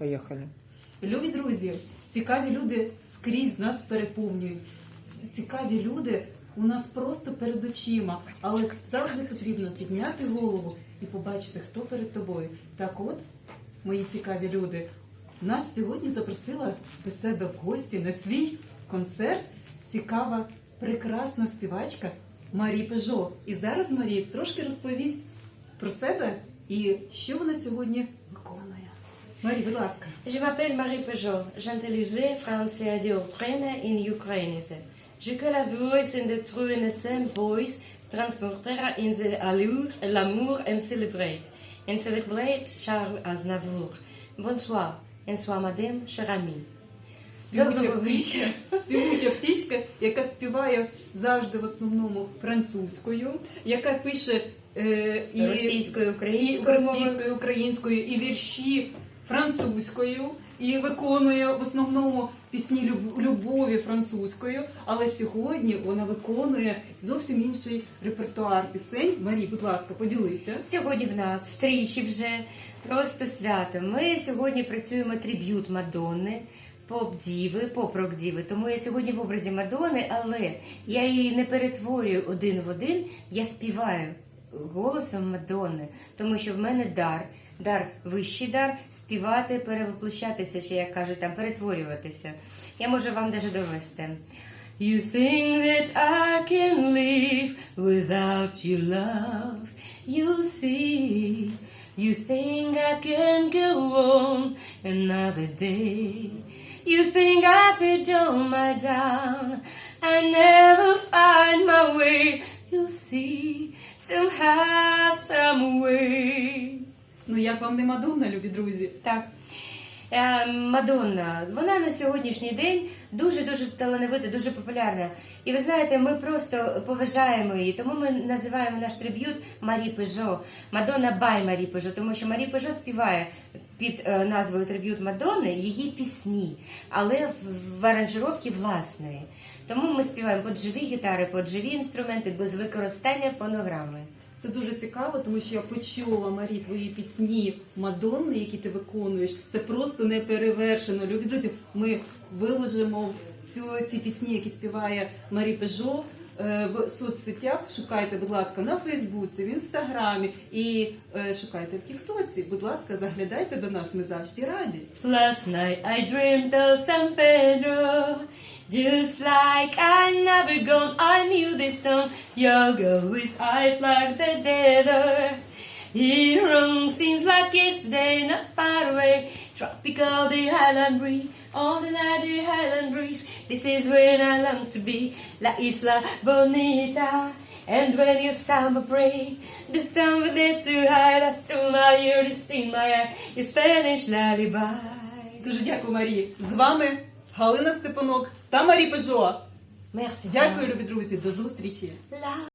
Поїхали. Любі друзі, цікаві люди скрізь нас переповнюють. Цікаві люди у нас просто перед очима, але завжди потрібно підняти голову і побачити, хто перед тобою. Так от, мої цікаві люди, нас сьогодні запросила до себе в гості на свій концерт цікава, прекрасна співачка Марі Пежо. І зараз Марі трошки розповість про себе і що вона сьогодні виконує. Марі, будь ласка. Je m'appelle Marie Peugeot. J'anteluze Francia de Oprene in Ukrainese. Je que la voice in the true innocent voice transportera in the allure, l'amour and celebrate. And celebrate Charles Aznavour. Bonsoir. And soir, madame, cher ami. Співуча Доброго птічка, вечора. співуча птічка, яка співає завжди в основному французькою, яка пише е, і Російською, і українською російською, українською, і вірші французькою, і виконує в основному пісні люб- любові французькою. Але сьогодні вона виконує зовсім інший репертуар пісень. Марі, будь ласка, поділися. Сьогодні в нас втричі вже просто свято. Ми сьогодні працюємо триб'ют Мадонни, поп-діви, поп-рок-діви. Тому я сьогодні в образі Мадонни, але я її не перетворюю один в один, я співаю голосом Мадонни, тому що в мене дар. Дар вищий дар співати, перевоплощатися, чи як кажуть, там перетворюватися. Я можу вам даже довести. You think that I can live without your love. You see, you think I can go on another day. You think I fit on my down. I never find my way. You see, somehow, some way. Ну як вам не Мадонна, любі друзі? Так. Е, Мадонна, вона на сьогоднішній день дуже дуже талановита, дуже популярна. І ви знаєте, ми просто поважаємо її, тому ми називаємо наш триб'ют Марі Пежо. Мадонна бай Марі Пежо, тому що Марі Пежо співає під е, назвою триб'ют Мадонни її пісні, але в, аранжировці власної. Тому ми співаємо під живі гітари, під живі інструменти без використання фонограми. Це дуже цікаво, тому що я почула Марі твої пісні Мадонни, які ти виконуєш. Це просто не перевершено. Любі друзі, ми виложимо цю, ці пісні, які співає Марі Пежо. Е, В соцсетях шукайте, будь ласка, на Фейсбуці, в інстаграмі і е, шукайте в Тіктоці. Будь ласка, заглядайте до нас. Ми завжди раді. Last night I dreamed of San Pedro. Just like I never gone, I knew this song. Yoga with eyes like the deader. Here seems like yesterday, not far away. Tropical, the highland breeze, all the night the highland breeze. This is when I long to be, La Isla Bonita. And when you samba break, the thumb that's too high, that's through my ear, this in my eye, your Spanish lullaby. Дуже дякую, Марі. З вами Галина Степанок та Марі Пежо. Merci. Дякую, любі друзі. До зустрічі.